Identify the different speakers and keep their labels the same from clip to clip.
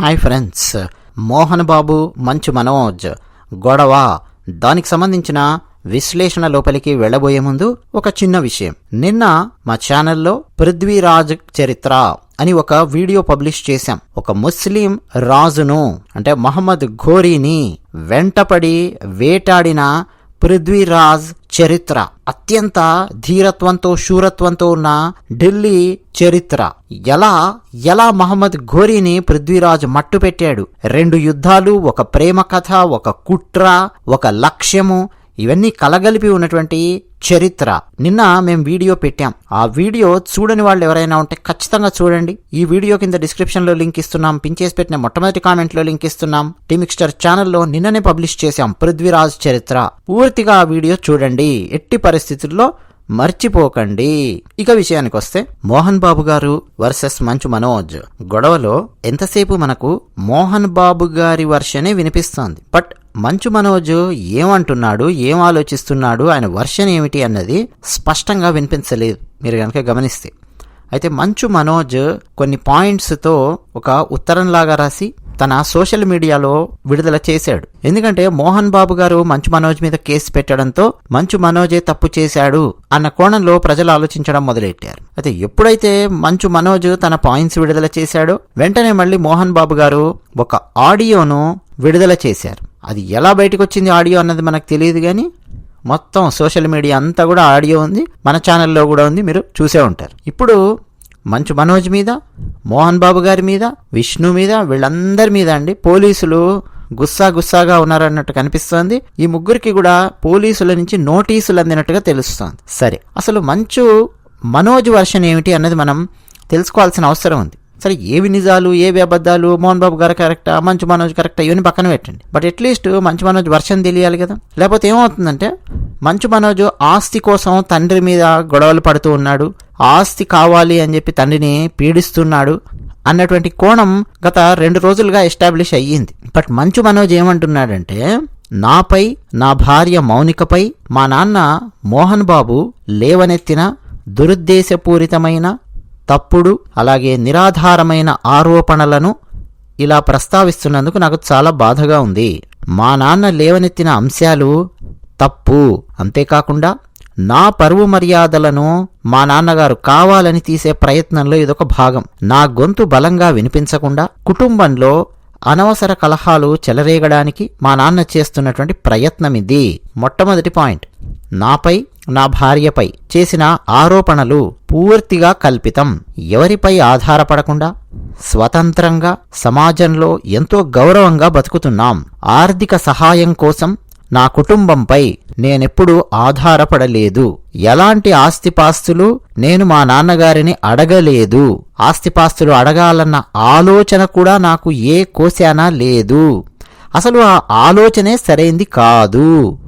Speaker 1: Hi friends Mohan Babu Manchu Manoj. గొడవ. దానికి సంబంధించిన విశ్లేషణ లోపలికి వెళ్ళబోయే ముందు ఒక చిన్న విషయం. నిన్న మా ఛానల్లో పృథ్వీరాజ్ చరిత్ర అని ఒక వీడియో పబ్లిష్ చేశాం. ఒక ముస్లిం రాజును అంటే మహమ్మద్ ఘోరీని వెంటపడి వేటాడిన పృథ్వీరాజ్ చరిత్ర. అత్యంత ధీరత్వంతో శూరత్వంతో ఉన్న ఢిల్లీ చరిత్ర. ఎలా ఎలా మహమ్మద్ ఘోరీని పృథ్వీరాజ్ మట్టు పెట్టాడు రెండు యుద్ధాలు ఒక ప్రేమ కథ ఒక కుట్ర ఒక లక్ష్యము ఇవన్నీ కలగలిపి ఉన్నటువంటి చరిత్ర. నిన్న మేము వీడియో పెట్టాం. ఆ వీడియో చూడని వాళ్ళు ఎవరైనా ఉంటే ఖచ్చితంగా చూడండి. ఈ వీడియో కింద డిస్క్రిప్షన్లో లింక్ ఇస్తున్నాం. పిన్ చేసి పెట్టిన మొట్టమొదటి కామెంట్లో లింక్ ఇస్తున్నాం. టీమిక్స్టర్ ఛానల్లో నిన్ననే పబ్లిష్ చేశాం. పృథ్వీరాజ్ చరిత్ర. పూర్తిగా ఆ వీడియో చూడండి. ఎట్టి పరిస్థితుల్లో మర్చిపోకండి. ఇక విషయానికి వస్తే మోహన్ బాబు గారు వర్సెస్ మంచు మనోజ్. గొడవలో ఎంతసేపు మనకు మోహన్ బాబు గారి వర్షనే వినిపిస్తోంది. బట్ మంచు మనోజ్ ఏమంటున్నాడు ఏం ఆలోచిస్తున్నాడు ఆయన వర్షన్ ఏమిటి అన్నది స్పష్టంగా వినిపించలేదు. మీరు కనుక గమనిస్తే అయితే మంచు మనోజ్ కొన్ని పాయింట్స్తో ఒక ఉత్తరంలాగా రాసి తన సోషల్ మీడియాలో విడుదల చేశాడు. ఎందుకంటే మోహన్ బాబు గారు మంచు మనోజ్ మీద కేసు పెట్టడంతో మంచు మనోజే తప్పు చేశాడు అన్న కోణంలో ప్రజలు ఆలోచించడం మొదలెట్టారు. అయితే ఎప్పుడైతే మంచు మనోజ్ తన పాయింట్స్ విడుదల చేశాడో వెంటనే మళ్ళీ మోహన్ బాబు గారు ఒక ఆడియోను విడుదల చేశారు. అది ఎలా బయటకు వచ్చింది ఆడియో అన్నది మనకు తెలియదు కానీ మొత్తం సోషల్ మీడియా అంతా కూడా ఆడియో ఉంది. మన ఛానల్లో కూడా ఉంది. మీరు చూసే ఉంటారు. ఇప్పుడు మంచు మనోజ్ మీద మోహన్ బాబు గారి మీద విష్ణు మీద వీళ్ళందరి మీద అండి పోలీసులు గుస్సా గుస్సాగా ఉన్నారన్నట్టు కనిపిస్తోంది. ఈ ముగ్గురికి కూడా పోలీసుల నుంచి నోటీసులు అందినట్టుగా తెలుస్తోంది. సరే అసలు మంచు మనోజ్ వర్షన్ ఏమిటి అన్నది మనం తెలుసుకోవాల్సిన అవసరం ఉంది. సరే ఏవి నిజాలు ఏవి అబద్ధాలు? మోహన్ బాబు గారు కరెక్టా? మంచు మనోజ్ కరెక్టా? ఇవన్నీ పక్కన పెట్టండి. But at least Manchu Manoj version తెలియాలి కదా. లేకపోతే ఏమవుతుందంటే మంచు మనోజ్ ఆస్తి కోసం తండ్రి మీద గొడవలు పడుతూ ఉన్నాడు. ఆస్తి కావాలి అని చెప్పి తండ్రిని పీడిస్తున్నాడు అన్నటువంటి కోణం గత రెండు రోజులుగా ఎస్టాబ్లిష్ అయ్యింది. బట్ మంచు మనోజ్ ఏమంటున్నాడంటే నాపై నా భార్య మౌనికపై మా నాన్న మోహన్ బాబు లేవనెత్తిన దురుద్దేశపూరితమైన తప్పుడు అలాగే నిరాధారమైన ఆరోపణలను ఇలా ప్రస్తావిస్తున్నందుకు నాకు చాలా బాధగా ఉంది. మా నాన్న లేవనెత్తిన అంశాలు తప్పు. అంతేకాకుండా నా పరువు మర్యాదలను మా నాన్నగారు కావాలని తీసే ప్రయత్నంలో ఇదొక భాగం. నా గొంతు బలంగా వినిపించకుండా కుటుంబంలో అనవసర కలహాలు చెలరేగడానికి మా నాన్న చేస్తున్నటువంటి ప్రయత్నం ఇది మొట్టమొదటి పాయింట్. నాపై నా భార్యపై చేసిన ఆరోపణలు పూర్తిగా కల్పితం. ఎవరిపై ఆధారపడకుండా స్వతంత్రంగా సమాజంలో ఎంతో గౌరవంగా బతుకుతున్నాం. ఆర్థిక సహాయం కోసం నా కుటుంబంపై నేనెప్పుడూ ఆధారపడలేదు. ఎలాంటి ఆస్తిపాస్తులు నేను మా నాన్నగారిని అడగలేదు. ఆస్తిపాస్తులు అడగాలన్న ఆలోచన కూడా నాకు ఏ కోశానా లేదు. అసలు ఆ ఆలోచనే సరైంది కాదు.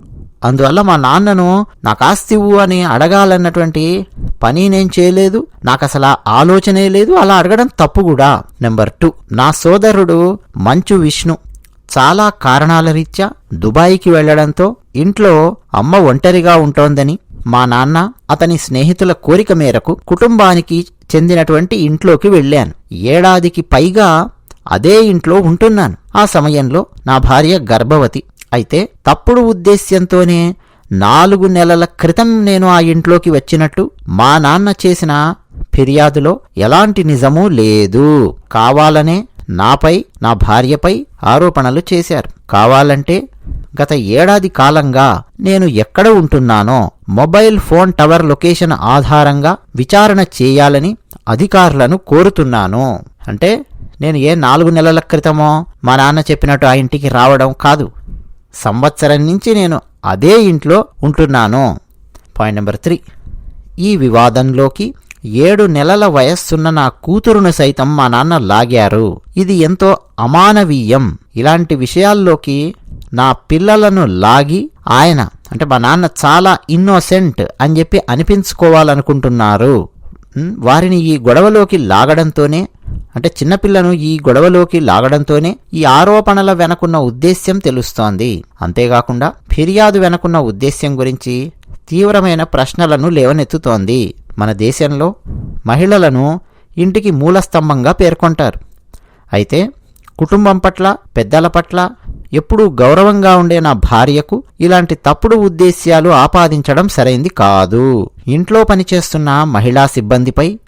Speaker 1: అందువల్ల మా నాన్నను నాకు ఆస్తి ఇవ్వు అని అడగాలన్నటువంటి పని నేను చేయలేదు. నాకు అసలు ఆలోచనే లేదు. అలా అడగడం తప్పు కూడా. నెంబర్ టూ నా సోదరుడు మంచు విష్ణు. చాలా కారణాల రీత్యా దుబాయ్కి వెళ్ళడంతో ఇంట్లో అమ్మ ఒంటరిగా ఉంటోందని మా నాన్న అతని స్నేహితుల కోరిక మేరకు కుటుంబానికి చెందినటువంటి ఇంట్లోకి వెళ్ళాను. ఏడాదికి పైగా అదే ఇంట్లో ఉంటున్నాను. ఆ సమయంలో నా భార్య గర్భవతి. అయితే తప్పుడు ఉద్దేశ్యంతోనే నాలుగు నెలల క్రితం నేను ఆ ఇంట్లోకి వచ్చినట్టు మా నాన్న చేసిన ఫిర్యాదులో ఎలాంటి నిజమూ లేదు. కావాలనే నాపై నా భార్యపై ఆరోపణలు చేశారు. కావాలంటే గత ఏడాది కాలంగా నేను ఎక్కడ ఉంటున్నానో మొబైల్ ఫోన్ టవర్ లొకేషన్ ఆధారంగా విచారణ చేయాలని అధికారులను కోరుతున్నాను. అంటే నేను ఏ నాలుగు నెలల క్రితమో మా నాన్న చెప్పినట్టు ఆ ఇంటికి రావడం కాదు. సంవత్సరం నుంచి నేను అదే ఇంట్లో ఉంటున్నాను. పాయింట్ నెంబర్ త్రీ ఈ వివాదంలోకి ఏడు నెలల వయస్సున్న నా కూతురును సైతం మా నాన్న లాగారు. ఇది ఎంతో అమానవీయం. ఇలాంటి విషయాల్లోకి నా పిల్లలను లాగి ఆయన అంటే మా నాన్న చాలా ఇన్నోసెంట్ అని చెప్పి అనిపించుకోవాలనుకుంటున్నారు. వారిని ఈ గొడవలోకి లాగడంతోనే అంటే చిన్నపిల్లను ఈ గొడవలోకి లాగడంతోనే ఈ ఆరోపణల వెనకున్న ఉద్దేశ్యం తెలుస్తోంది. అంతేకాకుండా ఫిర్యాదు వెనకున్న ఉద్దేశ్యం గురించి తీవ్రమైన ప్రశ్నలను లేవనెత్తుతోంది. మన దేశంలో మహిళలను ఇంటికి మూలస్తంభంగా పేర్కొంటారు. అయితే కుటుంబం పట్ల పెద్దల పట్ల ఎప్పుడూ గౌరవంగా ఉండే నా భార్యకు ఇలాంటి తప్పుడు ఉద్దేశ్యాలు ఆపాదించడం సరైంది కాదు. ఇంట్లో పనిచేస్తున్న మహిళా సిబ్బందిపై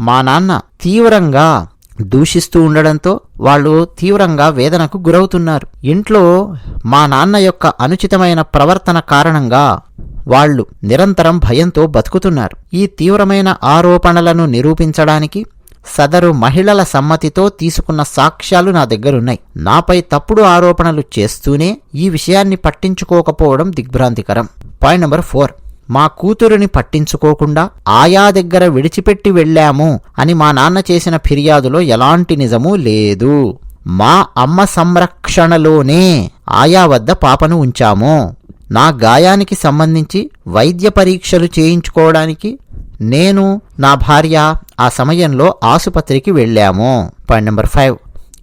Speaker 1: మా నాన్న తీవ్రంగా దూషిస్తూ ఉండడంతో వాళ్ళు తీవ్రంగా వేదనకు గురవుతున్నారు. ఇంట్లో మా నాన్న యొక్క అనుచితమైన ప్రవర్తన కారణంగా వాళ్ళు నిరంతరం భయంతో బతుకుతున్నారు. ఈ తీవ్రమైన ఆరోపణలను నిరూపించడానికి సదరు మహిళల సమ్మతితో తీసుకున్న సాక్ష్యాలు నా దగ్గరున్నాయి. నాపై తప్పుడు ఆరోపణలు చేస్తూనే ఈ విషయాన్ని పట్టించుకోకపోవడం దిగ్భ్రాంతికరం. Point number four. మా కూతురిని పట్టించుకోకుండా ఆయా దగ్గర విడిచిపెట్టి వెళ్ళాము అని మా నాన్న చేసిన ఫిర్యాదులో ఎలాంటి నిజమూ లేదు. మా అమ్మ సంరక్షణలోనే ఆయా వద్ద పాపను ఉంచాము. నా గాయానికి సంబంధించి వైద్య పరీక్షలు చేయించుకోవడానికి నేను నా భార్య ఆ సమయంలో ఆసుపత్రికి వెళ్ళాము. Point number five.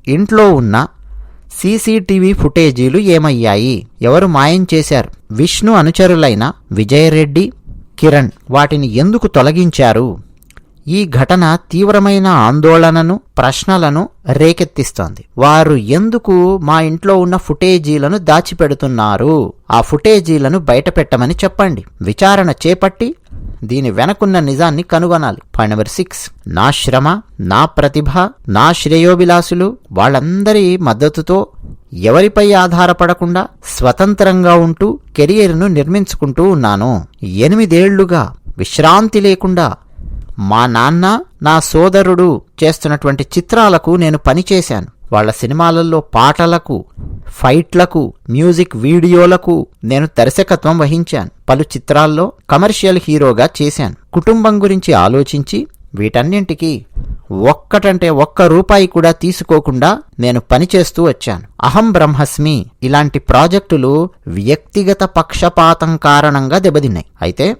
Speaker 1: ఇంట్లో ఉన్న సీసీటీవీ ఫుటేజీలు ఏమయ్యాయి? ఎవరు మాయం చేశారు? విష్ణు అనుచరులైన విజయరెడ్డి కిరణ్ వాటిని ఎందుకు తొలగించారు? ఈ ఘటన తీవ్రమైన ఆందోళనను ప్రశ్నలను రేకెత్తిస్తోంది. వారు ఎందుకు మా ఇంట్లో ఉన్న ఫుటేజీలను దాచిపెడుతున్నారు? ఆ ఫుటేజీలను బయటపెట్టమని చెప్పండి. విచారణ చేపట్టి దీని వెనకున్న నిజాన్ని కనుగొనాలి. పాయింట్ నెంబర్ సిక్స్ నా శ్రమ నా ప్రతిభ నా శ్రేయోభిలాసులు వాళ్ళందరి మద్దతుతో ఎవరిపై ఆధారపడకుండా స్వతంత్రంగా ఉంటూ కెరియర్ను నిర్మించుకుంటూ ఉన్నాను. ఎనిమిదేళ్ళుగా విశ్రాంతి లేకుండా మా నాన్న నా సోదరుడు చేస్తున్నటువంటి చిత్రాలకు నేను పనిచేశాను. వాళ్ళ సినిమాలలో పాటలకు ఫైట్లకు మ్యూజిక్ వీడియోలకు నేను దర్శకత్వం వహించాను. పలు చిత్రాల్లో కమర్షియల్ హీరోగా చేశాను. కుటుంబం గురించి ఆలోచించి వీటన్నింటికి ఒక్కటంటే ఒక్క రూపాయి కూడా తీసుకోకుండా నేను పనిచేస్తూ వచ్చాను. అహం బ్రహ్మస్మి ఇలాంటి ప్రాజెక్టులు వ్యక్తిగత పక్షపాతం కారణంగా దెబ్బతిన్నాయి. అయితే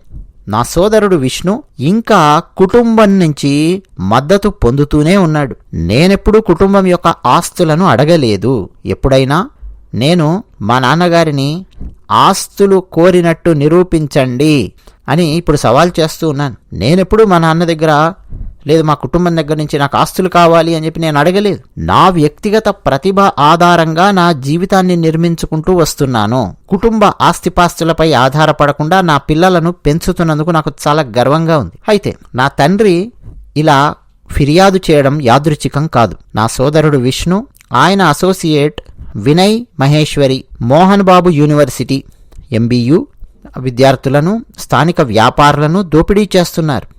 Speaker 1: నా సోదరుడు విష్ణు ఇంకా కుటుంబం నుంచి మద్దతు పొందుతూనే ఉన్నాడు. నేనెప్పుడూ కుటుంబం యొక్క ఆస్తులను అడగలేదు. ఎప్పుడైనా నేను మా నాన్నగారిని ఆస్తులు కోరినట్టు నిరూపించండి అని ఇప్పుడు సవాల్ చేస్తూ ఉన్నాను. నేనెప్పుడు మా నాన్న దగ్గర లేదు మా కుటుంబం దగ్గర నుంచి నాకు ఆస్తులు కావాలి అని చెప్పి నేను అడగలేదు. నా వ్యక్తిగత ప్రతిభ ఆధారంగా నా జీవితాన్ని నిర్మించుకుంటూ వస్తున్నాను. కుటుంబ ఆస్తిపాస్తులపై ఆధారపడకుండా నా పిల్లలను పెంచుతున్నందుకు నాకు చాలా గర్వంగా ఉంది. అయితే నా తండ్రి ఇలా ఫిర్యాదు చేయడం యాదృచ్ఛికం కాదు. నా సోదరుడు విష్ణు ఆయన associate Vinay Maheshwari Mohan Babu university MBU విద్యార్థులను స్థానిక వ్యాపారులను దోపిడీ చేస్తున్నారు.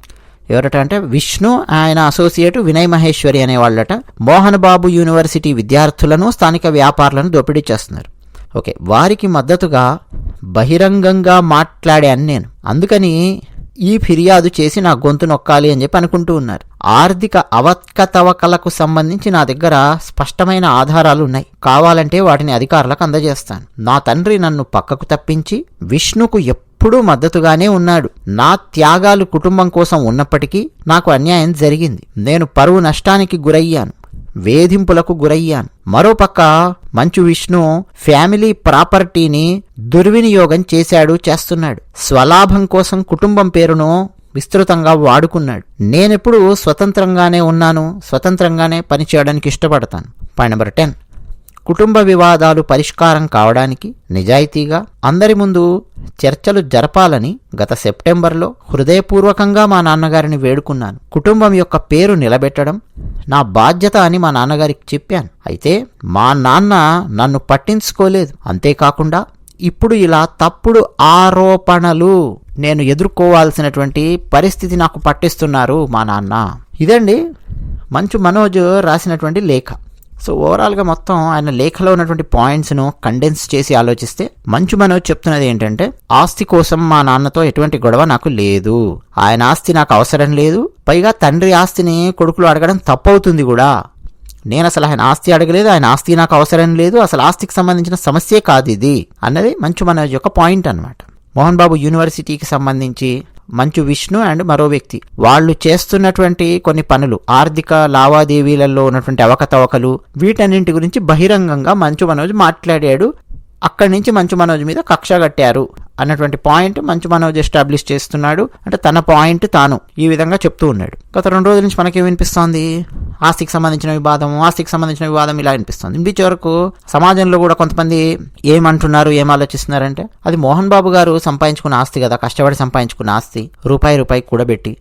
Speaker 1: ఎవరట అంటే విష్ణు ఆయన అసోసియేట్ వినయ్ మహేశ్వరి అనేవాళ్ళట. మోహన్ బాబు యూనివర్సిటీ విద్యార్థులను స్థానిక వ్యాపారులను దోపిడీ చేస్తున్నారు. ఓకే వారికి మద్దతుగా బహిరంగంగా మాట్లాడాను నేను. అందుకని ఈ ఫిర్యాదు చేసి నా గొంతు నొక్కాలి అని చెప్పి అనుకుంటూ ఉన్నారు. ఆర్థిక అవకతవకలకు సంబంధించి నా దగ్గర స్పష్టమైన ఆధారాలు ఉన్నాయి. కావాలంటే వాటిని అధికారులకు అందజేస్తాను. నా తండ్రి నన్ను పక్కకు తప్పించి విష్ణుకు ఎప్పుడు ఎప్పుడూ మద్దతుగానే ఉన్నాడు. నా త్యాగాలు కుటుంబం కోసం ఉన్నప్పటికీ నాకు అన్యాయం జరిగింది. నేను పరువు నష్టానికి గురయ్యాను. వేధింపులకు గురయ్యాను. మరోపక్క మంచు విష్ణు ఫ్యామిలీ ప్రాపర్టీని దుర్వినియోగం చేశాడు చేస్తున్నాడు. స్వలాభం కోసం కుటుంబం పేరును విస్తృతంగా వాడుకున్నాడు. నేనెప్పుడు స్వతంత్రంగానే ఉన్నాను. స్వతంత్రంగానే పనిచేయడానికి ఇష్టపడతాను. Point number ten. కుటుంబ వివాదాలు పరిష్కారం కావడానికి నిజాయితీగా అందరి ముందు చర్చలు జరపాలని గత సెప్టెంబర్లో హృదయపూర్వకంగా మా నాన్నగారిని వేడుకున్నాను. కుటుంబం యొక్క పేరు నిలబెట్టడం నా బాధ్యత అని మా నాన్నగారికి చెప్పాను. అయితే మా నాన్న నన్ను పట్టించుకోలేదు. అంతేకాకుండా ఇప్పుడు ఇలా తప్పుడు ఆరోపణలు నేను ఎదుర్కోవాల్సినటువంటి పరిస్థితి నాకు పట్టిస్తున్నారు మా నాన్న. ఇదండి మంచు మనోజ్ రాసినటువంటి లేఖ. సో ఓవరాల్గా మొత్తం ఆయన లేఖలో ఉన్నటువంటి పాయింట్స్ను కండెన్స్ చేసి ఆలోచిస్తే మంచు మనోజ్ చెప్తున్నది ఏంటంటే ఆస్తి కోసం మా నాన్నతో ఎటువంటి గొడవ నాకు లేదు. ఆయన ఆస్తి నాకు అవసరం లేదు. పైగా తండ్రి ఆస్తిని కొడుకులు అడగడం తప్పవుతుంది కూడా. నేను అసలు ఆయన ఆస్తి అడగలేదు. ఆయన ఆస్తి నాకు అవసరం లేదు. అసలు ఆస్తికి సంబంధించిన సమస్యే కాదు ఇది. అన్నది మంచు మనోజ్ యొక్క పాయింట్ అన్నమాట. మోహన్ బాబు యూనివర్సిటీకి సంబంధించి మంచు విష్ణు అండ్ మరో వ్యక్తి. వాళ్ళు చేస్తున్నటువంటి కొన్ని పనులు ఆర్థిక లావాదేవీలలో ఉన్నటువంటి అవకతవకలు వీటన్నింటి గురించి బహిరంగంగా మంచు మనోజ్ మాట్లాడాడు. అక్కడి నుంచి మంచు మనోజ్ మీద కక్ష కట్టారు. అన్నటువంటి పాయింట్ మంచు మనోజ్ ఎస్టాబ్లిష్ చేస్తున్నాడు. అంటే తన పాయింట్ తాను ఈ విధంగా చెప్తూ ఉన్నాడు. గత రెండు రోజుల నుంచి మనకేం వినిపిస్తోంది? ఆస్తికి సంబంధించిన వివాదం ఆస్తికి సంబంధించిన వివాదం ఇలా అనిపిస్తుంది ఇంటి వరకు సమాజంలో కూడా కొంతమంది ఏమంటున్నారు ఏం ఆలోచిస్తున్నారంటే అది మోహన్ బాబు గారు సంపాదించుకున్న ఆస్తి కదా కష్టపడి సంపాదించుకున్న ఆస్తి రూపాయి రూపాయి కూడబెట్టి.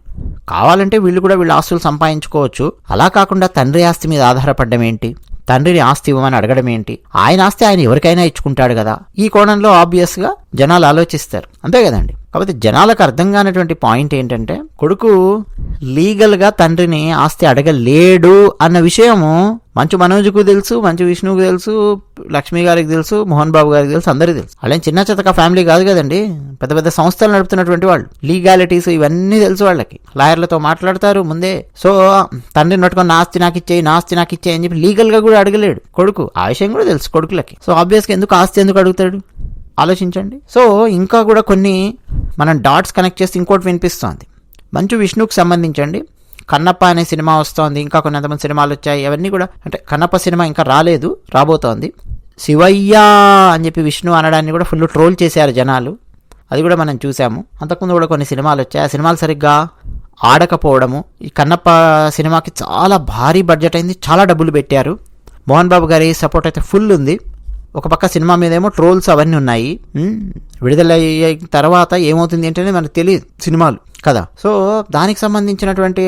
Speaker 1: కావాలంటే వీళ్ళు కూడా వీళ్ళ ఆస్తులు సంపాదించుకోవచ్చు. అలా కాకుండా తండ్రి ఆస్తి మీద ఆధారపడడం ఏంటి? తండ్రిని ఆస్తి ఇవ్వమని అడగడం ఏంటి? ఆయన ఆస్తి ఆయన ఎవరికైనా ఇచ్చుకుంటాడు కదా. ఈ కోణంలో ఆబ్వియస్గా జనాలు ఆలోచిస్తారు. అంతే కదండి? కాకపోతే జనాలకు అర్థం కానటువంటి పాయింట్ ఏంటంటే కొడుకు లీగల్గా తండ్రిని ఆస్తి అడగలేడు అన్న విషయము మంచు మనోజ్కు తెలుసు మంచు విష్ణువుకు తెలుసు లక్ష్మి గారికి తెలుసు మోహన్ బాబు గారికి తెలుసు అందరికీ తెలుసు. వాళ్ళేం చిన్న చితక ఫ్యామిలీ కాదు కదండి. పెద్ద పెద్ద సంస్థలు నడుపుతున్నటువంటి వాళ్ళు. లీగాలిటీస్ ఇవన్నీ తెలుసు వాళ్ళకి. లాయర్లతో మాట్లాడతారు ముందే. సో తండ్రిని పట్టుకొని నా ఆస్తి నాకు ఇచ్చేయి నా ఆస్తి నాకు ఇచ్చేయి అని చెప్పి లీగల్గా కూడా అడగలేడు కొడుకు. ఆ విషయం కూడా తెలుసు కొడుకులకి. సో ఆబ్వియస్గా ఎందుకు ఆస్తి ఎందుకు అడుగుతాడు? ఆలోచించండి. సో ఇంకా కూడా కొన్ని మనం డాట్స్ కనెక్ట్ చేస్తే ఇంకోటి వినిపిస్తోంది. మంచు విష్ణుకు సంబంధించండి. కన్నప్ప అనే సినిమా వస్తోంది. ఇంకా కొన్ని ఎంతమంది సినిమాలు వచ్చాయి. అవన్నీ కూడా అంటే కన్నప్ప సినిమా ఇంకా రాలేదు రాబోతోంది. శివయ్య అని చెప్పి విష్ణు అనడాన్ని కూడా ఫుల్ ట్రోల్ చేశారు జనాలు. అది కూడా మనం చూసాము అంతకుముందు కూడా కొన్ని సినిమాలు వచ్చాయి. ఆ సినిమాలు సరిగ్గా ఆడకపోవడము ఈ కన్నప్ప సినిమాకి చాలా భారీ బడ్జెట్ అయింది. చాలా డబ్బులు పెట్టారు. మోహన్ బాబు గారి సపోర్ట్ అయితే ఫుల్ ఉంది. ఒక పక్క సినిమా మీదేమో ట్రోల్స్ అవన్నీ ఉన్నాయి. విడుదలయ్యే తర్వాత ఏమవుతుంది ఏంటనే మనకు తెలియదు సినిమాలు కదా. సో దానికి సంబంధించినటువంటి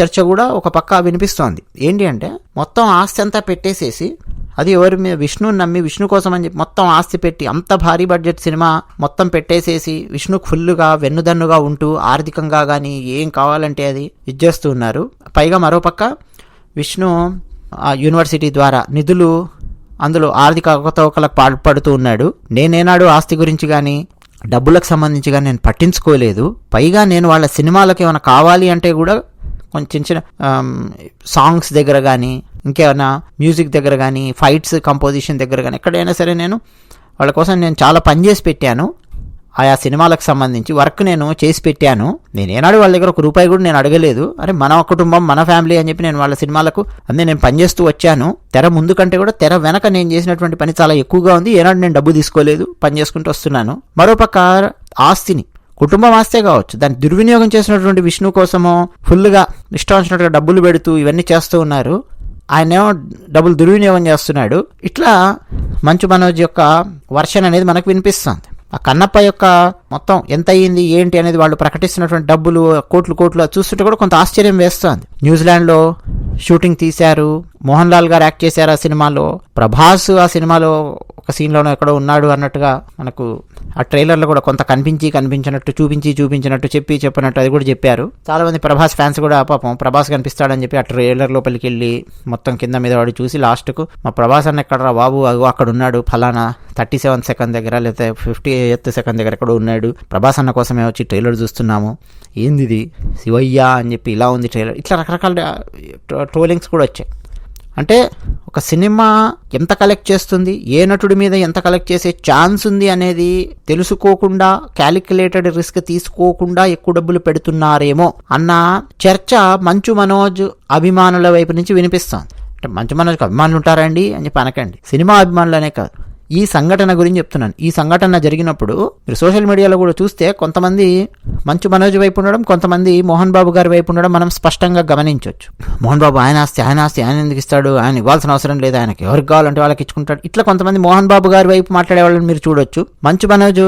Speaker 1: చర్చ కూడా ఒక పక్క వినిపిస్తోంది. ఏంటి అంటే మొత్తం ఆస్తి అంతా పెట్టేసేసి అది ఎవరి మీద విష్ణుని నమ్మి విష్ణు కోసం అని చెప్పి మొత్తం ఆస్తి పెట్టి అంత భారీ బడ్జెట్ సినిమా మొత్తం పెట్టేసేసి విష్ణు ఫుల్గా వెన్నుదన్నుగా ఉంటూ ఆర్థికంగా కానీ ఏం కావాలంటే అది ఇచ్చేస్తూ ఉన్నారు. పైగా మరోపక్క విష్ణు ఆ యూనివర్సిటీ ద్వారా నిధులు అందులో ఆర్థిక అవకతవకలకు పాల్పడుతూ ఉన్నాడు. నేనేనాడు ఆస్తి గురించి కానీ డబ్బులకు సంబంధించి కానీ నేను పట్టించుకోలేదు. పైగా నేను వాళ్ళ సినిమాలకు ఏమైనా కావాలి అంటే కూడా కొంచెం చిన్న సాంగ్స్ దగ్గర కానీ ఇంకేమైనా మ్యూజిక్ దగ్గర కానీ ఫైట్స్ కంపోజిషన్ దగ్గర కానీ ఎక్కడైనా సరే నేను వాళ్ళ కోసం నేను చాలా పని చేసి పెట్టాను. ఆయా సినిమాలకు సంబంధించి వర్క్ నేను చేసి పెట్టాను. నేను ఏనాడు వాళ్ళ దగ్గర ఒక రూపాయి కూడా నేను అడగలేదు. అరే మన కుటుంబం మన ఫ్యామిలీ అని చెప్పి నేను వాళ్ళ సినిమాలకు అన్నీ నేను పనిచేస్తూ వచ్చాను. తెర ముందు కంటే కూడా తెర వెనక నేను చేసినటువంటి పని చాలా ఎక్కువగా ఉంది. ఏనాడు నేను డబ్బు తీసుకోలేదు. పని చేసుకుంటూ వస్తున్నాను. మరోపక్క ఆస్తిని కుటుంబం ఆస్తే కావచ్చు. దాన్ని దుర్వినియోగం చేసినటువంటి విష్ణు కోసమో ఫుల్గా ఇష్టం వచ్చినట్టుగా డబ్బులు పెడుతూ ఇవన్నీ చేస్తూ ఉన్నారు. ఆయనేమో డబ్బులు దుర్వినియోగం చేస్తున్నాడు. ఇట్లా మంచు మనోజ్ యొక్క వర్షన్ అనేది మనకు వినిపిస్తుంది. ఆ కన్నప్ప యొక్క మొత్తం ఎంత అయ్యింది ఏంటి అనేది వాళ్ళు ప్రకటిస్తున్నటువంటి డబ్బులు కోట్లు కోట్లు చూస్తుంటే కూడా కొంత ఆశ్చర్యం వేస్తుంది. న్యూజిలాండ్లో షూటింగ్ తీశారు. మోహన్ లాల్ గారు యాక్ట్ చేశారు ఆ సినిమాలో. ప్రభాస్ ఆ సినిమాలో ఒక సీన్లోనో ఎక్కడో ఉన్నాడు అన్నట్టుగా మనకు ఆ ట్రైలర్లో కూడా కొంత కనిపించి కనిపించినట్టు చూపించి చూపించినట్టు చెప్పి చెప్పినట్టు అది కూడా చెప్పారు. చాలామంది ప్రభాస్ ఫ్యాన్స్ కూడా పాపం ప్రభాస్ కనిపిస్తాడని చెప్పి ఆ ట్రైలర్ లోపలికి వెళ్ళి మొత్తం కింద మీద వాడు చూసి లాస్ట్కు మా ప్రభాస్ అన్న ఎక్కడరా బాబు? అగో అక్కడ ఉన్నాడు. ఫలానా థర్టీ సెవెన్ సెకండ్ దగ్గర లేకపోతే ఫిఫ్టీ ఎయిత్ సెకండ్ దగ్గర ఎక్కడో ఉన్నాడు. ప్రభాస్ అన్న కోసమే వచ్చి ట్రైలర్ చూస్తున్నాము. ఏంది ఇది శివయ్య అని చెప్పి ఇలా ఉంది ట్రైలర్. ఇట్లా రకరకాల ట్రోలింగ్స్ కూడా వచ్చాయి. అంటే ఒక సినిమా ఎంత కలెక్ట్ చేస్తుంది? ఏ నటుడి మీద ఎంత కలెక్ట్ చేసే ఛాన్స్ ఉంది అనేది తెలుసుకోకుండా క్యాలిక్యులేటెడ్ రిస్క్ తీసుకోకుండా ఎక్కువ డబ్బులు పెడుతున్నారేమో అన్న చర్చ మంచు మనోజ్ అభిమానుల వైపు నుంచి వినిపిస్తాం అంటే మంచు మనోజ్కి అభిమానులు ఉంటారండి అని చెప్పి అనకండి. సినిమా అభిమానులనే కాదు. ఈ సంఘటన గురించి చెప్తున్నాను. ఈ సంఘటన జరిగినప్పుడు మీరు సోషల్ మీడియాలో కూడా చూస్తే కొంతమంది మంచు మనోజ్ వైపు ఉండడం కొంతమంది మోహన్ బాబు గారి వైపు ఉండడం మనం స్పష్టంగా గమనించవచ్చు. మోహన్ బాబు ఆయన ఆస్తి ఆయన ఆస్తి ఆయన ఎందుకు ఇస్తాడు? ఆయన ఇవ్వాల్సిన అవసరం లేదు. ఆయనకి ఎవరికి కావాలంటే వాళ్ళకి ఇచ్చుకుంటాడు. ఇట్లా కొంతమంది మోహన్ బాబు గారి వైపు మాట్లాడే వాళ్ళని మీరు చూడొచ్చు. మంచు మనోజ్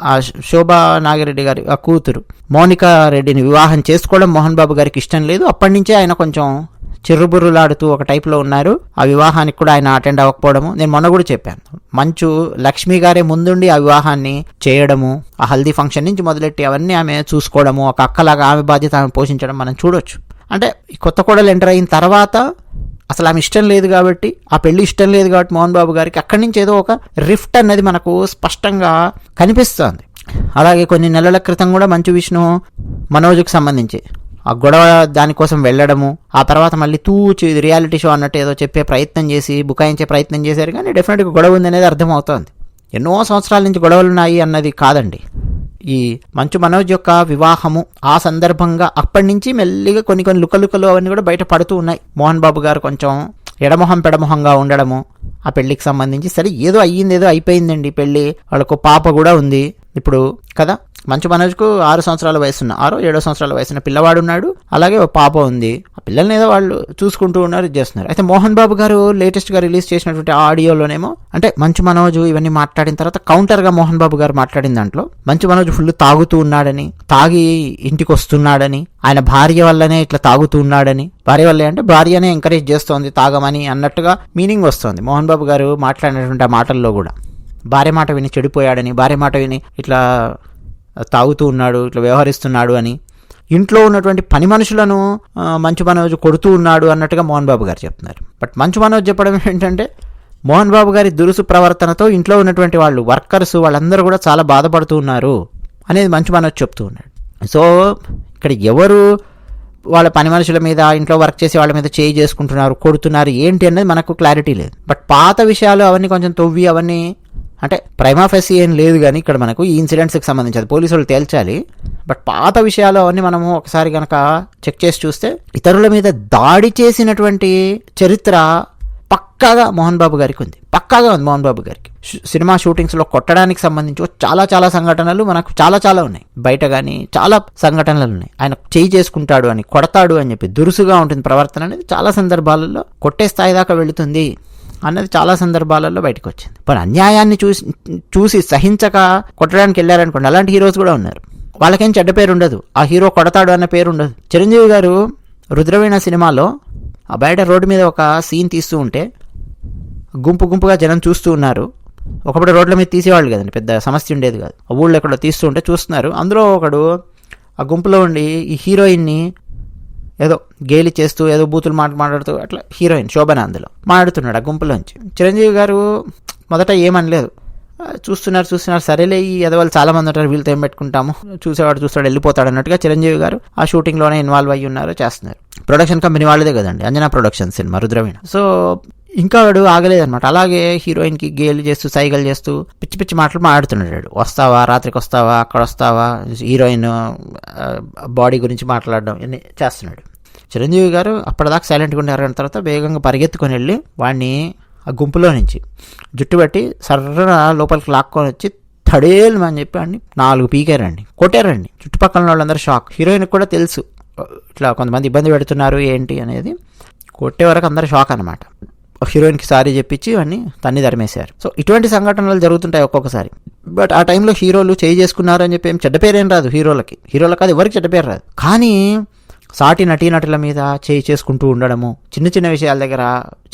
Speaker 1: ఆ శోభా నాగిరెడ్డి గారి ఆ కూతురు మౌనికా రెడ్డిని వివాహం చేసుకోవడం మోహన్ బాబు గారికి ఇష్టం లేదు. అప్పటి నుంచే ఆయన కొంచెం చిర్రుబుర్రులాడుతూ ఒక టైప్లో ఉన్నారు. ఆ వివాహానికి కూడా ఆయన అటెండ్ అవ్వకపోవడము. నేను మొన్న కూడా చెప్పాను. మంచు లక్ష్మి గారే ముందుండి ఆ వివాహాన్ని చేయడము ఆ హల్దీ ఫంక్షన్ నుంచి మొదలెట్టి అవన్నీ ఆమె చూసుకోవడము ఒక అక్కలాగా ఆమె బాధ్యత ఆమె పోషించడం మనం చూడొచ్చు. అంటే కొత్త కోడలు ఎంటర్ అయిన తర్వాత అసలు ఆమె ఇష్టం లేదు కాబట్టి ఆ పెళ్ళి ఇష్టం లేదు కాబట్టి మోహన్ బాబు గారికి అక్కడి నుంచి ఏదో ఒక రిఫ్ట్ అన్నది మనకు స్పష్టంగా కనిపిస్తుంది. అలాగే కొన్ని నెలల క్రితం కూడా మంచు విష్ణు మనోజ్కి సంబంధించి ఆ గొడవ దానికోసం వెళ్ళడము ఆ తర్వాత మళ్ళీ తూచి రియాలిటీ షో అన్నట్టు ఏదో చెప్పే ప్రయత్నం చేసి బుకాయించే ప్రయత్నం చేశారు కానీ డెఫినెట్గా గొడవ ఉంది అనేది అర్థమవుతోంది. ఎన్నో సంవత్సరాల నుంచి గొడవలు ఉన్నాయి అన్నది కాదండి. ఈ మంచు మనోజ్ యొక్క వివాహము ఆ సందర్భంగా అప్పటి నుంచి మెల్లిగా కొన్ని కొన్ని లుకలుకలు అవన్నీ కూడా బయట పడుతూ ఉన్నాయి. మోహన్ బాబు గారు కొంచెం ఎడమొహం పెడమొహంగా ఉండడము ఆ పెళ్ళికి సంబంధించి సరే ఏదో అయ్యింది ఏదో అయిపోయిందండి పెళ్ళి వాళ్ళకు పాప కూడా ఉంది. ఇప్పుడు కదా మంచు మనోజ్కు ఆరు సంవత్సరాల వయసున్న ఆరో ఏడో సంవత్సరాల వయసున్న పిల్లవాడు ఉన్నాడు అలాగే ఓ పాప ఉంది. ఆ పిల్లల్ని ఏదో వాళ్ళు చూసుకుంటూ ఉన్నారు ఇది చేస్తున్నారు. అయితే మోహన్ బాబు గారు లేటెస్ట్గా రిలీజ్ చేసినటువంటి ఆడియోలోనేమో అంటే మంచు మనోజ్ ఇవన్నీ మాట్లాడిన తర్వాత కౌంటర్గా మోహన్ బాబు గారు మాట్లాడిన దాంట్లో మంచు మనోజ్ ఫుల్ తాగుతూ ఉన్నాడని తాగి ఇంటికి వస్తున్నాడని ఆయన భార్య వల్లనే ఇట్లా తాగుతూ ఉన్నాడని భార్య వల్లే అంటే భార్యనే ఎంకరేజ్ చేస్తోంది తాగమని అన్నట్టుగా మీనింగ్ వస్తుంది మోహన్ బాబు గారు మాట్లాడినటువంటి ఆ మాటల్లో కూడా. భార్య మాట విని చెడిపోయాడని భార్య మాట విని ఇట్లా తాగుతూ ఉన్నాడు ఇట్లా వ్యవహరిస్తున్నాడు అని. ఇంట్లో ఉన్నటువంటి పని మనుషులను మంచు మనోజ్ కొడుతూ ఉన్నాడు అన్నట్టుగా మోహన్ బాబు గారు చెప్తున్నారు. బట్ మంచు మనోజ్ చెప్పడం ఏంటంటే మోహన్ బాబు గారి దురుసు ప్రవర్తనతో ఇంట్లో ఉన్నటువంటి వాళ్ళు వర్కర్స్ వాళ్ళందరూ కూడా చాలా బాధపడుతూ ఉన్నారు అనేది మంచు మనోజ్ చెప్తూ ఉన్నాడు. సో ఇక్కడ ఎవరు వాళ్ళ పని మనుషుల మీద ఇంట్లో వర్క్ చేసే వాళ్ళ మీద చేయి చేసుకుంటున్నారు కొడుతున్నారు ఏంటి అనేది మనకు క్లారిటీ లేదు. బట్ పాత విషయాలు అవన్నీ కొంచెం తవ్వి అవన్నీ అంటే ప్రైమాఫెసి ఏం లేదు కానీ ఇక్కడ మనకు ఈ ఇన్సిడెంట్స్కి సంబంధించి అది పోలీసు వాళ్ళు తేల్చాలి. బట్ పాత విషయాలు అవన్నీ మనము ఒకసారి కనుక చెక్ చేసి చూస్తే ఇతరుల మీద దాడి చేసినటువంటి చరిత్ర పక్కాగా మోహన్ బాబు గారికి ఉంది. పక్కాగా ఉంది మోహన్ బాబు గారికి. సినిమా షూటింగ్స్లో కొట్టడానికి సంబంధించి చాలా చాలా సంఘటనలు మనకు చాలా చాలా ఉన్నాయి. బయట కానీ చాలా సంఘటనలు ఉన్నాయి. ఆయన చేయి చేసుకుంటాడు అని కొడతాడు అని చెప్పి దురుసుగా ఉంటుంది ప్రవర్తన అనేది చాలా సందర్భాలలో కొట్టే స్థాయి దాకా వెళుతుంది. అన్నది చాలా సందర్భాలలో బయటకు వచ్చింది మరి అన్యాయాన్ని చూసి చూసి సహించక కొట్టడానికి వెళ్ళారనుకోండి అలాంటి హీరోస్ కూడా ఉన్నారు. వాళ్ళకేం చెడ్డ పేరు ఉండదు ఆ హీరో కొడతాడు అన్న పేరు ఉండదు చిరంజీవి గారు రుద్రవీణ సినిమాలో ఆ బయట రోడ్డు మీద ఒక సీన్ తీస్తూ ఉంటే గుంపు గుంపుగా జనం చూస్తూ ఉన్నారు. ఒకప్పుడు రోడ్ల మీద తీసేవాళ్ళు కదండి పెద్ద సమస్య ఉండేది కాదు. ఆ ఊళ్ళో ఎక్కడో తీస్తూ ఉంటే చూస్తున్నారు. అందులో ఒకడు ఆ గుంపులో ఉండి ఈ హీరోయిన్ని ఏదో గేలి చేస్తూ ఏదో బూతులు మాట మాట్లాడుతూ అట్లా హీరోయిన్ శోభన అందులో మాట్లాడుతున్నాడు ఆ గుంపులోంచి. చిరంజీవి గారు మొదట ఏమనలేదు. చూస్తున్నారు చూస్తున్నారు సరేలే ఈ ఎదవాళ్ళు చాలా మంది ఉంటారు వీళ్ళతో ఏం పెట్టుకుంటాము? చూసేవాడు చూస్తాడు వెళ్ళిపోతాడు అన్నట్టుగా చిరంజీవి గారు ఆ షూటింగ్లోనే ఇన్వాల్వ్ అయ్యి ఉన్నారు చేస్తున్నారు. ప్రొడక్షన్ కంపెనీ వాళ్ళదే కదండి Anjana production cinema Rudraveena. So ఇంకా వాడు ఆగలేదన్నమాట. అలాగే హీరోయిన్కి గేలు చేస్తూ సైగలు చేస్తూ పిచ్చి పిచ్చి మాటలు మాట్లాడుతున్నాడు వాడు. వస్తావా? రాత్రికి వస్తావా? అక్కడ వస్తావా? హీరోయిన్ బాడీ గురించి మాట్లాడడం ఇవన్నీ చేస్తున్నాడు. చిరంజీవి గారు అప్పటిదాకా సైలెంట్గా ఉండారు తర్వాత వేగంగా పరిగెత్తుకొని వెళ్ళి వాడిని ఆ గుంపులో నుంచి జుట్టు పట్టి సర్రన లోపలికి లాక్కొని వచ్చి తడేలు అని చెప్పి అండి నాలుగు పీకారండి. కొట్టారండి. చుట్టుపక్కల వాళ్ళందరూ షాక్. హీరోయిన్ కూడా తెలుసు. ఇట్లా కొంతమంది ఇబ్బంది పెడుతున్నారు ఏంటి అనేది. కొట్టే వరకు అందరూ షాక్ అనమాట హీరోయిన్కి సారీ చెప్పించి వాడిని తన్ని తరిమేశారు. సో ఇటువంటి సంఘటనలు జరుగుతుంటాయి ఒక్కొక్కసారి. బట్ ఆ టైంలో హీరోలు చేయి చేసుకున్నారు అని చెప్పి ఏం చెడ్డ పేరేం రాదు హీరోలకి. హీరోలకు అది ఎవరికి చెడ్డ పేరు రాదు. కానీ సాటి నటీనటుల మీద చేయి చేసుకుంటూ ఉండడము చిన్న చిన్న విషయాల దగ్గర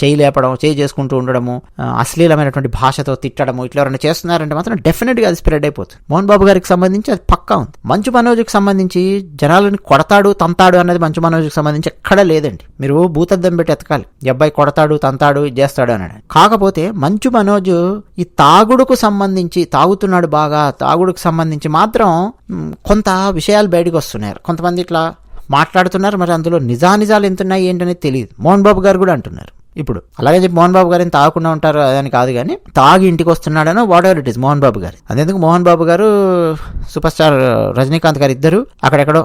Speaker 1: చేయి లేపడం చేయి చేసుకుంటూ ఉండడము అశ్లీలమైనటువంటి భాషతో తిట్టడము ఇట్లా ఎవరైనా చేస్తున్నారంటే మాత్రం డెఫినెట్గా అది స్ప్రెడ్ అయిపోతుంది. మోహన్ బాబు గారికి సంబంధించి అది పక్కా ఉంది. మంచు మనోజ్కి సంబంధించి జనాలని కొడతాడు తంతాడు అనేది మంచు మనోజ్కి సంబంధించి ఎక్కడా లేదండి. మీరు భూతద్దం పెట్టి ఎతకాలి. అబ్బాయి కొడతాడు తంతాడు ఇది చేస్తాడు అన్నాడు. కాకపోతే మంచు మనోజ్ ఈ తాగుడుకు సంబంధించి తాగుతున్నాడు బాగా తాగుడుకు సంబంధించి మాత్రం కొంత విషయాలు బయటకు వస్తున్నారు కొంతమంది ఇట్లా మాట్లాడుతున్నారు మరి అందులో నిజానిజాలు ఎంత ఉన్నాయి ఏంటనేది తెలియదు. మోహన్ బాబు గారు కూడా అంటున్నారు. ఇప్పుడు అలాగే చెప్పి మోహన్ బాబు గారిని తాగకుండా ఉంటారు అని కాదు కానీ తాగి ఇంటికి వస్తున్నాడనో whatever it is Mohan Babu గారు. అదేందుకు మోహన్ బాబు గారు సూపర్ స్టార్ రజనీకాంత్ గారు ఇద్దరు అక్కడెక్కడో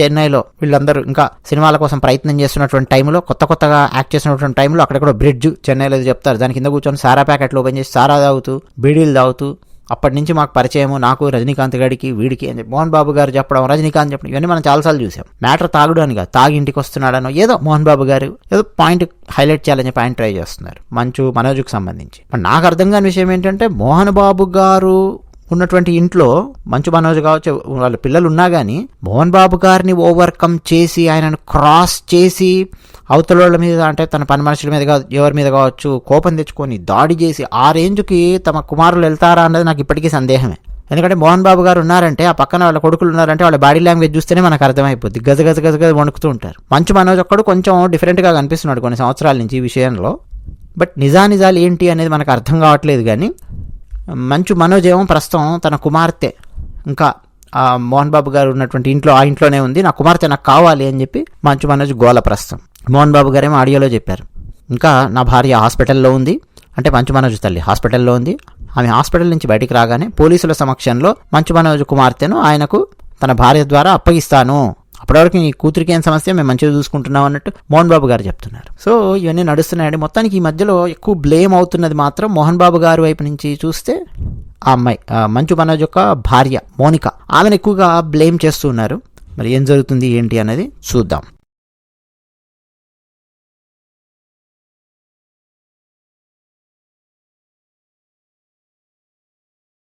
Speaker 1: చెన్నైలో వీళ్ళందరూ ఇంకా సినిమాల కోసం ప్రయత్నం చేస్తున్నటువంటి టైంలో కొత్త కొత్తగా యాక్ట్ చేస్తున్నటువంటి టైంలో అక్కడెక్కడో బ్రిడ్జ్ చెన్నైలో చెప్తారు. దాని కింద కూర్చొని సారా ప్యాకెట్లు ఓపెన్ చేసి సారా తాగుతూ బీడీలు తాగుతూ అప్పటి నుంచి మాకు పరిచయము నాకు రజనీకాంత్ గారికి వీడికి అని చెప్పి మోహన్ బాబు గారు చెప్పడం రజనీకాంత్ చెప్పడం ఇవన్నీ మనం చాలాసార్లు చూసాం. మ్యాటర్ తాగుడు అని కాదు తాగి ఇంటికి వస్తున్నాడనో ఏదో మోహన్ బాబు గారు ఏదో పాయింట్ హైలైట్ చేయాలని చెప్పి ఆయన ట్రై చేస్తున్నారు మంచు మనోజ్కి సంబంధించి. నాకు అర్థం కాని విషయం ఏంటంటే మోహన్ బాబు గారు ఉన్నటువంటి ఇంట్లో మంచు మనోజ్ కావచ్చు వాళ్ళ పిల్లలు ఉన్నా కానీ మోహన్ బాబు గారిని ఓవర్కమ్ చేసి ఆయనను క్రాస్ చేసి అవతల వాళ్ళ మీద అంటే తన పని మనుషుల మీద కావచ్చు ఎవరి మీద కావచ్చు కోపం తెచ్చుకొని దాడి చేసి ఆ రేంజ్కి తమ కుమారులు వెళ్తారా అన్నది నాకు ఇప్పటికీ సందేహమే. ఎందుకంటే మోహన్ బాబు గారు ఉన్నారంటే ఆ పక్కన వాళ్ళ కొడుకులు ఉన్నారంటే వాళ్ళ బాడీ లాంగ్వేజ్ చూస్తేనే మనకు అర్థమైపోద్ది. గజ గజ గజ గజ వణుకుతూ ఉంటారు. మంచు మనోజ్ ఒక్కడు కొంచెం డిఫరెంట్గా కనిపిస్తున్నాడు కొన్ని సంవత్సరాల నుంచి ఈ విషయంలో. బట్ నిజానిజాలు ఏంటి అనేది మనకు అర్థం కావట్లేదు కానీ మంచు మనోజ్ ఏమో ప్రస్తుతం తన కుమార్తె. ఇంకా మోహన్ బాబు గారు ఉన్నటువంటి ఇంట్లో ఆ ఇంట్లోనే ఉంది. నా కుమార్తె నాకు కావాలి అని చెప్పి మంచు మనోజ్ గోల ప్రస్తుతం. మోహన్ బాబు గారేమో ఆడియోలో చెప్పారు. ఇంకా నా భార్య హాస్పిటల్లో ఉంది. అంటే మంచు మనోజ్ తల్లి హాస్పిటల్లో ఉంది. ఆమె హాస్పిటల్ నుంచి బయటికి రాగానే పోలీసుల సమక్షంలో మంచు మనోజ్ కుమార్తెను ఆయనకు తన భార్య ద్వారా అప్పగిస్తాను. అప్పటివరకు నీ కూతురికి ఏం సమస్య? మేము మంచిగా చూసుకుంటున్నాం అన్నట్టు మోహన్ బాబు గారు చెప్తున్నారు. సో ఇవన్నీ నడుస్తున్నాయండి. మొత్తానికి ఈ మధ్యలో ఎక్కువ బ్లేమ్ అవుతున్నది మాత్రం మోహన్ బాబు గారి వైపు నుంచి చూస్తే ఆ అమ్మాయి మంచు మనోజ్ యొక్క భార్య మోనిక. ఆమెను ఎక్కువగా బ్లేమ్ చేస్తూ ఉన్నారు మరి ఏం జరుగుతుంది ఏంటి అనేది చూద్దాం.